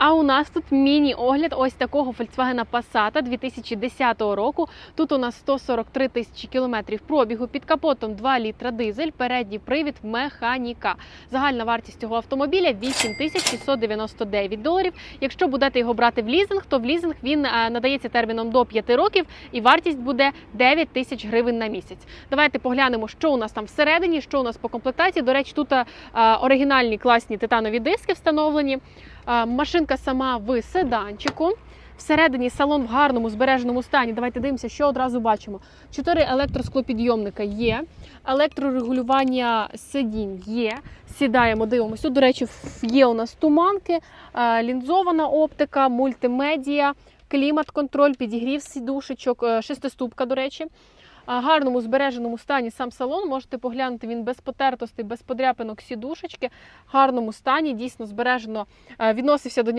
А у нас тут міні-огляд ось такого Volkswagen Passat 2010 року. Тут у нас 143 тисячі кілометрів пробігу, під капотом 2 літра дизель, передній привід механіка. Загальна вартість цього автомобіля 8 тисяч 699 доларів. Якщо будете його брати в лізинг, то в лізинг він е, надається терміном до 5 років і вартість буде 9 тисяч гривень на місяць. Давайте поглянемо, що у нас там всередині, що у нас по комплектації. До речі, тут е, оригінальні класні титанові диски встановлені. Е, Машинка сама в седанчику. Всередині салон в гарному збереженому стані. Давайте дивимося, що одразу бачимо. Чотири електросклопідйомника є, електрорегулювання сидінь є. Сідаємо, дивимося. До речі, є у нас туманки, е, лінзована оптика, мультимедіа, клімат-контроль, підігрів сідушечок, е, шестиступка, до речі. А, гарному збереженому стані сам салон. Можете поглянути він без потертостей, без подряпинок сідушечки. В гарному стані, дійсно збережено е, відносився до